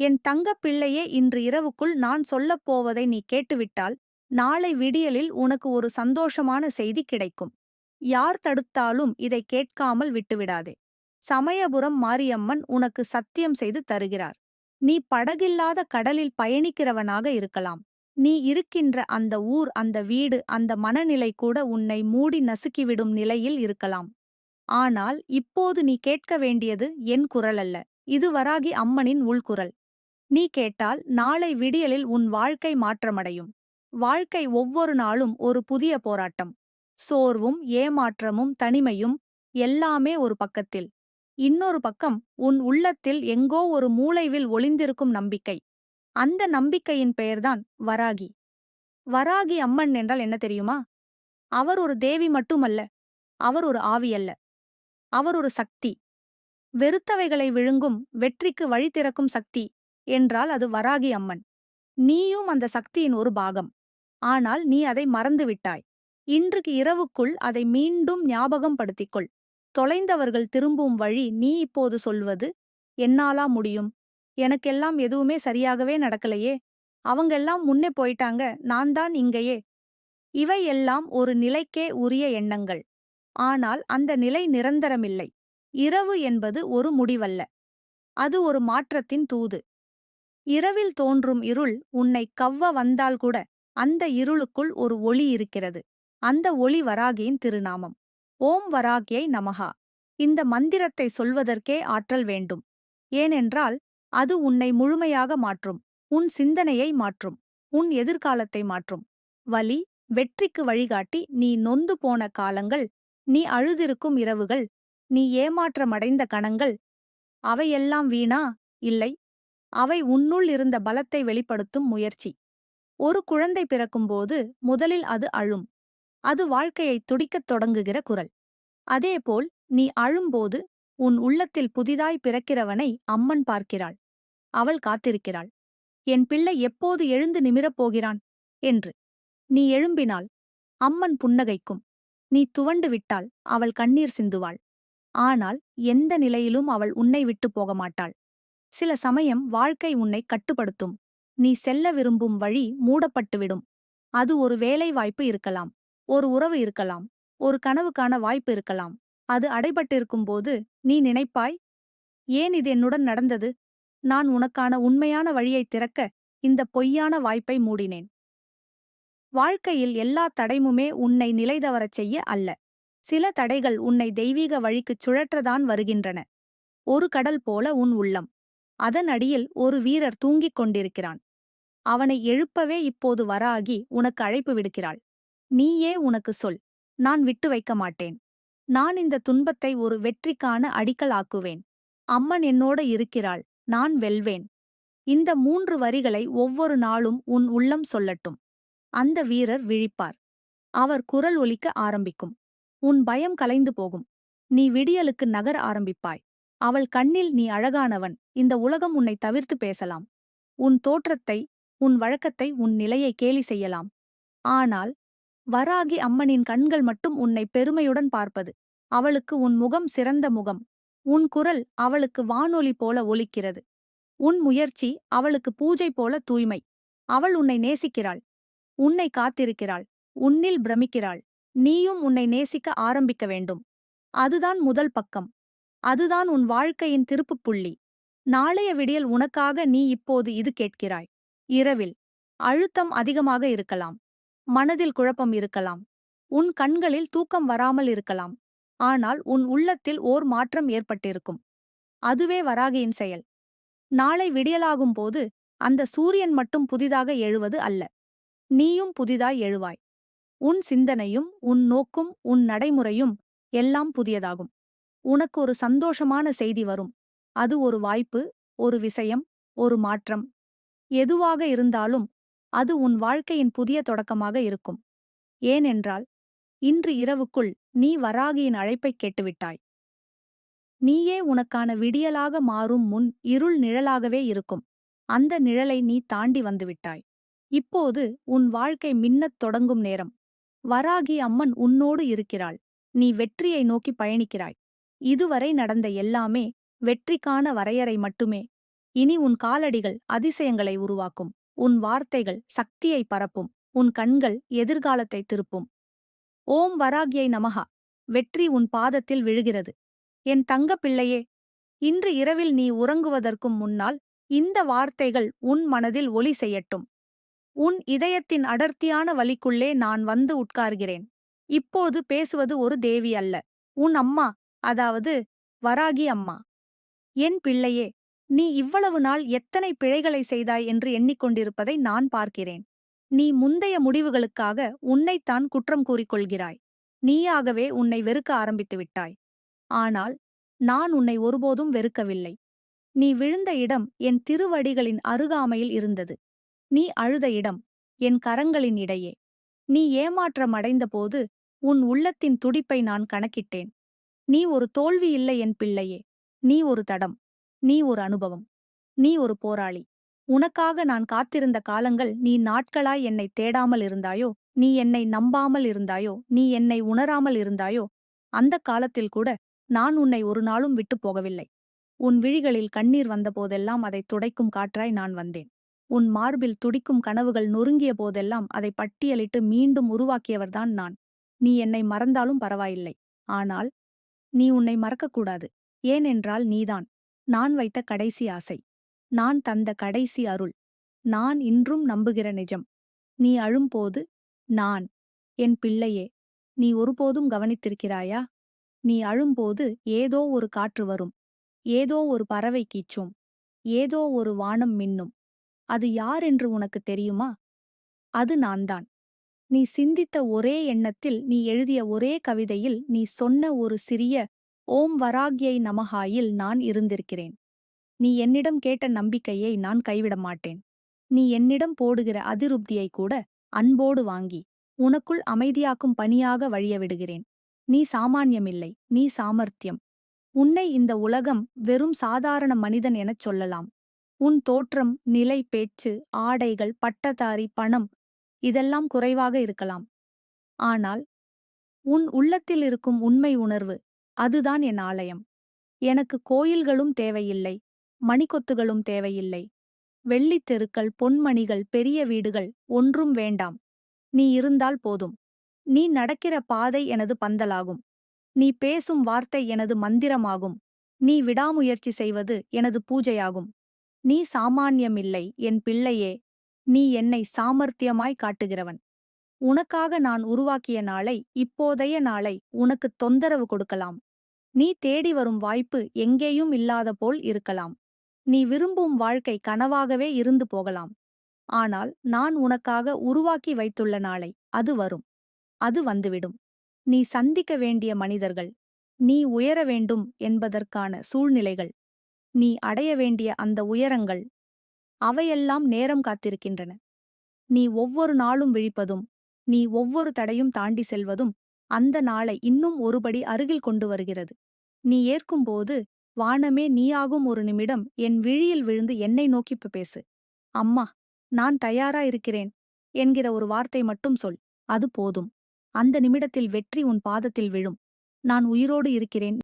என் தங்கப் பிள்ளையே இன்று இரவுக்குள் நான் சொல்லப் போவதை நீ கேட்டுவிட்டால் நாளை விடியலில் உனக்கு ஒரு சந்தோஷமான செய்தி கிடைக்கும். யார் தடுத்தாலும் இதை கேட்காமல் விட்டுவிடாதே. சமயபுரம் மாரியம்மன் உனக்கு சத்தியம் செய்து தருகிறார். நீ படகில்லாத கடலில் பயணிக்கிறவனாக இருக்கலாம். நீ இருக்கின்ற அந்த ஊர் அந்த வீடு அந்த மனநிலை கூட உன்னை மூடி நசுக்கிவிடும் நிலையில் இருக்கலாம். ஆனால் இப்போது நீ கேட்க வேண்டியது என் குரல் அல்ல இது வராகி அம்மனின் உள்குரல். நீ கேட்டால் நாளை விடியலில் உன் வாழ்க்கை மாற்றமடையும். வாழ்க்கை ஒவ்வொரு நாளும் ஒரு புதிய போராட்டம். சோர்வும் ஏமாற்றமும் தனிமையும் எல்லாமே ஒரு பக்கத்தில். இன்னொரு பக்கம் உன் உள்ளத்தில் எங்கோ ஒரு மூளைவில் ஒளிந்திருக்கும் நம்பிக்கை. அந்த நம்பிக்கையின் பெயர்தான் வராகி. வராகி அம்மன் என்றால் என்ன தெரியுமா? அவர் ஒரு தேவி மட்டுமல்ல அவர் ஒரு ஆவியல்ல அவர் ஒரு சக்தி. வெறுத்தவைகளை விழுங்கும் வெற்றிக்கு வழி திறக்கும் சக்தி. என்றால் அது வராகி அம்மன். நீயும் அந்த சக்தியின் ஒரு பாகம். ஆனால் நீ அதை மறந்துவிட்டாய். இன்றுக்கு இரவுக்குள் அதை மீண்டும் ஞாபகம் படுத்திக்கொள். தொலைந்தவர்கள் திரும்பும் வழி நீ இப்போது சொல்வது என்னாலா முடியும்? எனக்கெல்லாம் எதுவுமே சரியாகவே நடக்கலையே. அவங்கெல்லாம் முன்னே போயிட்டாங்க. நான் தான் இங்கேயே. இவை எல்லாம் ஒரு நிலைக்கே உரிய எண்ணங்கள். ஆனால் அந்த நிலை நிரந்தரமில்லை. இரவு என்பது ஒரு முடிவல்ல. அது ஒரு மாற்றத்தின் தூது. இரவில் தோன்றும் இருள் உன்னை கவ்வ வந்தால் கூட அந்த இருளுக்குள் ஒரு ஒளி இருக்கிறது. அந்த ஒளி வராகியின் திருநாமம். ஓம் வராகியை நமகா இந்த மந்திரத்தை சொல்வதற்கே ஆற்றல் வேண்டும். ஏனென்றால் அது உன்னை முழுமையாக மாற்றும். உன் சிந்தனையை மாற்றும். உன் எதிர்காலத்தை மாற்றும். வலி வெற்றிக்கு வழிகாட்டி நீ நொந்து போன காலங்கள் நீ அழுதிருக்கும் இரவுகள் நீ ஏமாற்றமடைந்த கணங்கள் அவையெல்லாம் வீணா? இல்லை. அவை உன்னுள் இருந்த பலத்தை வெளிப்படுத்தும் முயற்சி. ஒரு குழந்தை பிறக்கும்போது முதலில் அது அழும். அது வாழ்க்கையை துடிக்கத் தொடங்குகிற குரல். அதேபோல் நீ அழும்போது உன் உள்ளத்தில் புதிதாய் பிறக்கிறவனை அம்மன் பார்க்கிறாள். அவள் காத்திருக்கிறாள். என் பிள்ளை எப்போது எழுந்து நிமிரப் போகிறான்? என்று. நீ எழும்பினால் அம்மன் புன்னகைக்கும். நீ துவண்டு விட்டால் அவள் கண்ணீர் சிந்துவாள். ஆனால் எந்த நிலையிலும் அவள் உன்னை விட்டு போக மாட்டாள் சில சமயம் வாழ்க்கை உன்னை கட்டுப்படுத்தும். நீ செல்ல விரும்பும் வழி மூடப்பட்டுவிடும். அது ஒரு வேலை வாய்ப்பு இருக்கலாம். ஒரு உறவு இருக்கலாம். ஒரு கனவுக்கான வாய்ப்பு இருக்கலாம். அது அடைபட்டிருக்கும்போது நீ நினைப்பாய் ஏன் இது என்னுடன் நடந்தது? நான் உனக்கான உண்மையான வழியைத் திறக்க இந்த பொய்யான வாய்ப்பை மூடினேன். வாழ்க்கையில் எல்லா தடைமுமே உன்னை நிலைதவரச் செய்ய அல்ல. சில தடைகள் உன்னை தெய்வீக வழிக்குச் சுழற்றதான் வருகின்றன. ஒரு கடல் போல உன் உள்ளம். அதன் அடியில் ஒரு வீரர் தூங்கிக் கொண்டிருக்கிறான். அவனை எழுப்பவே இப்போது வராகி உனக்கு அழைப்பு விடுக்கிறாள். நீயே உனக்கு சொல். நான் விட்டு வைக்க மாட்டேன். நான் இந்த துன்பத்தை ஒரு வெற்றிக்கான அடிக்கலாக்குவேன். அம்மன் என்னோட இருக்கிறாள். நான் வெல்வேன். இந்த மூன்று வரிகளை ஒவ்வொரு நாளும் உன் உள்ளம் சொல்லட்டும். அந்த வீரர் விழிப்பார். அவர் குரல் ஒலிக்க ஆரம்பிக்கும். உன் பயம் கலைந்து போகும். நீ விடியலுக்கு நகர ஆரம்பிப்பாய். அவள் கண்ணில் நீ அழகானவன். இந்த உலகம் உன்னை தவிர்த்து பேசலாம். உன் தோற்றத்தை உன் வழக்கத்தை உன் நிலையை கேலி செய்யலாம். ஆனால் வராகி அம்மனின் கண்கள் மட்டும் உன்னை பெருமையுடன் பார்ப்பது. அவளுக்கு உன் முகம் சிறந்த முகம். உன் குரல் அவளுக்கு வானொலி போல ஒலிக்கிறது. உன் முயற்சி அவளுக்கு பூஜை போல தூய்மை. அவள் உன்னை நேசிக்கிறாள். உன்னை காத்திருக்கிறாள். உன்னில் பிரமிக்கிறாள். நீயும் உன்னை நேசிக்க ஆரம்பிக்க வேண்டும். அதுதான் முதல் பக்கம். அதுதான் உன் வாழ்க்கையின் திருப்புப் புள்ளி. நாளைய விடியல் உனக்காக நீ இப்போது இது கேட்கிறாய். இரவில் அழுத்தம் அதிகமாக இருக்கலாம். மனதில் குழப்பம் இருக்கலாம். உன் கண்களில் தூக்கம் வராமல் இருக்கலாம். ஆனால் உன் உள்ளத்தில் ஓர் மாற்றம் ஏற்பட்டிருக்கும். அதுவே வராகியின் செயல். நாளை விடியலாகும் போது அந்த சூரியன் மட்டும் புதிதாக எழுவது அல்ல. நீயும் புதிதாய் எழுவாய். உன் சிந்தனையும் உன் நோக்கும் உன் நடைமுறையும் எல்லாம் புதியதாகும். உனக்கு ஒரு சந்தோஷமான செய்தி வரும். அது ஒரு வாய்ப்பு ஒரு விஷயம் ஒரு மாற்றம். எதுவாக இருந்தாலும் அது உன் வாழ்க்கையின் புதிய தொடக்கமாக இருக்கும். ஏனென்றால் இன்று இரவுக்குள் நீ வராகியின் அழைப்பைக் கேட்டுவிட்டாய். நீயே உனக்கான விடியலாக மாறும் முன் இருள் நிழலாகவே இருக்கும். அந்த நிழலை நீ தாண்டி வந்துவிட்டாய். இப்போது உன் வாழ்க்கை மின்னத் தொடங்கும் நேரம். வராகி அம்மன் உன்னோடு இருக்கிறாள். நீ வெற்றியை நோக்கி பயணிக்கிறாய். இதுவரை நடந்த எல்லாமே வெற்றிக்கான வரையறை மட்டுமே. இனி உன் காலடிகள் அதிசயங்களை உருவாக்கும். உன் வார்த்தைகள் சக்தியை பரப்பும். உன் கண்கள் எதிர்காலத்தை திருப்பும். ஓம் வராகியை நமகா வெற்றி உன் பாதத்தில் விழுகிறது. என் தங்கப் பிள்ளையே இன்று இரவில் நீ உறங்குவதற்கும் முன்னால் இந்த வார்த்தைகள் உன் மனதில் ஒலி செய்யட்டும். உன் இதயத்தின் அடர்த்தியான வலிக்குள்ளே நான் வந்து உட்கார்கிறேன். இப்போது பேசுவது ஒரு தேவி அல்ல. உன் அம்மா அதாவது வராகி அம்மா. என் பிள்ளையே நீ இவ்வளவு நாள் எத்தனை பிழைகளை செய்தாய் என்று எண்ணிக்கொண்டிருப்பதை நான் பார்க்கிறேன். நீ முந்தைய முடிவுகளுக்காக உன்னைத்தான் குற்றம் கூறிக்கொள்கிறாய். நீயாகவே உன்னை வெறுக்க ஆரம்பித்து விட்டாய். ஆனால் நான் உன்னை ஒருபோதும் வெறுக்கவில்லை. நீ விழுந்த இடம் என் திருவடிகளின் அருகாமையில் இருந்தது. நீ அழுத இடம் என் கரங்களின் இடையே. நீ ஏமாற்றமடைந்தபோது உன் உள்ளத்தின் துடிப்பை நான் கணக்கிட்டேன். நீ ஒரு தோல்வி இல்லை என் பிள்ளையே. நீ ஒரு தடம் நீ ஒரு அனுபவம் நீ ஒரு போராளி. உனக்காக நான் காத்திருந்த காலங்கள் நீ நாட்களாய் என்னை தேடாமல் இருந்தாயோ நீ என்னை நம்பாமல் இருந்தாயோ நீ என்னை உணராமல் இருந்தாயோ அந்த காலத்தில் கூட நான் உன்னை ஒரு நாளும் விட்டுப் போகவில்லை. உன் விழிகளில் கண்ணீர் வந்தபோதெல்லாம் அதை துடைக்கும் காற்றாய் நான் வந்தேன். உன் மார்பில் துடிக்கும் கனவுகள் நொறுங்கிய போதெல்லாம் அதை பட்டியலிட்டு மீண்டும் உருவாக்கியவர்தான் நான். நீ என்னை மறந்தாலும் பரவாயில்லை. ஆனால் நீ உன்னை மறக்கக்கூடாது ஏனென்றால் நீதான். நான் வைத்த கடைசி ஆசை. நான் தந்த கடைசி அருள். நான் இன்றும் நம்புகிற நிஜம். நீ அழும்போது நான். என் பிள்ளையே நீ ஒருபோதும் கவனித்திருக்கிறாயா? நீ அழும்போது ஏதோ ஒரு காற்று வரும். ஏதோ ஒரு பறவை கீச்சும். ஏதோ ஒரு வானம் மின்னும். அது யார் என்று உனக்கு தெரியுமா? அது நான்தான். நீ சிந்தித்த ஒரே எண்ணத்தில் நீ எழுதிய ஒரே கவிதையில் நீ சொன்ன ஒரு சிறிய ஓம் வராகியை நமஹாயில் நான் இருந்திருக்கிறேன். நீ என்னிடம் கேட்ட நம்பிக்கையை நான் கைவிட மாட்டேன். நீ என்னிடம் போடுகிற அதிருப்தியை கூட அன்போடு வாங்கி உனக்குள் அமைதியாக்கும் பணியாக வழிய விடுகிறேன் நீ சாமானியமில்லை நீ சாமர்த்தியம். உன்னை இந்த உலகம் வெறும் சாதாரண மனிதன் எனச் சொல்லலாம். உன் தோற்றம் நிலை பேச்சு ஆடைகள் பட்டதாரி பணம் இதெல்லாம் குறைவாக இருக்கலாம். ஆனால் உன் உள்ளத்தில் இருக்கும் உண்மை உணர்வு அதுதான் என் ஆலயம். எனக்கு கோயில்களும் தேவையில்லை மணிக்கொத்துகளும் தேவையில்லை. வெள்ளித் தெருக்கள் பொன்மணிகள் பெரிய வீடுகள் ஒன்றும் வேண்டாம். நீ இருந்தால் போதும். நீ நடக்கிற பாதை எனது பந்தலாகும். நீ பேசும் வார்த்தை எனது மந்திரமாகும். நீ விடாமுயற்சி செய்வது எனது பூஜையாகும். நீ சாமானியமில்லை என் பிள்ளையே. நீ என்னை சாமர்த்தியமாய் காட்டுகிறவன். உனக்காக நான் உருவாக்கிய நாளை இப்போதைய நாளை உனக்கு தொந்தரவு கொடுக்கலாம். நீ தேடி வரும் வாய்ப்பு எங்கேயும் இல்லாத போல் இருக்கலாம். நீ விரும்பும் வாழ்க்கை கனவாகவே இருந்து போகலாம். ஆனால் நான் உனக்காக உருவாக்கி வைத்துள்ள நாளை அது வரும். அது வந்துவிடும். நீ சந்திக்க வேண்டிய மனிதர்கள் நீ உயர வேண்டும் என்பதற்கான சூழ்நிலைகள் நீ அடைய வேண்டிய அந்த உயரங்கள் அவையெல்லாம் நேரம் காத்திருக்கின்றன. நீ ஒவ்வொரு நாளும் விழிப்பதும் நீ ஒவ்வொரு தடையும் தாண்டி செல்வதும் அந்த நாளை இன்னும் ஒருபடி அருகில் கொண்டு வருகிறது. நீ ஏற்கும்போது வானமே நீயாகும் ஒரு நிமிடம் என் விழியில் விழுந்து என்னை நோக்கிப் பேசு. அம்மா நான் தயாரா இருக்கிறேன் என்கிற ஒரு வார்த்தை மட்டும் சொல் அது போதும். அந்த நிமிடத்தில் வெற்றி உன் பாதத்தில் விழும். நான் உயிரோடு இருக்கிறேன்.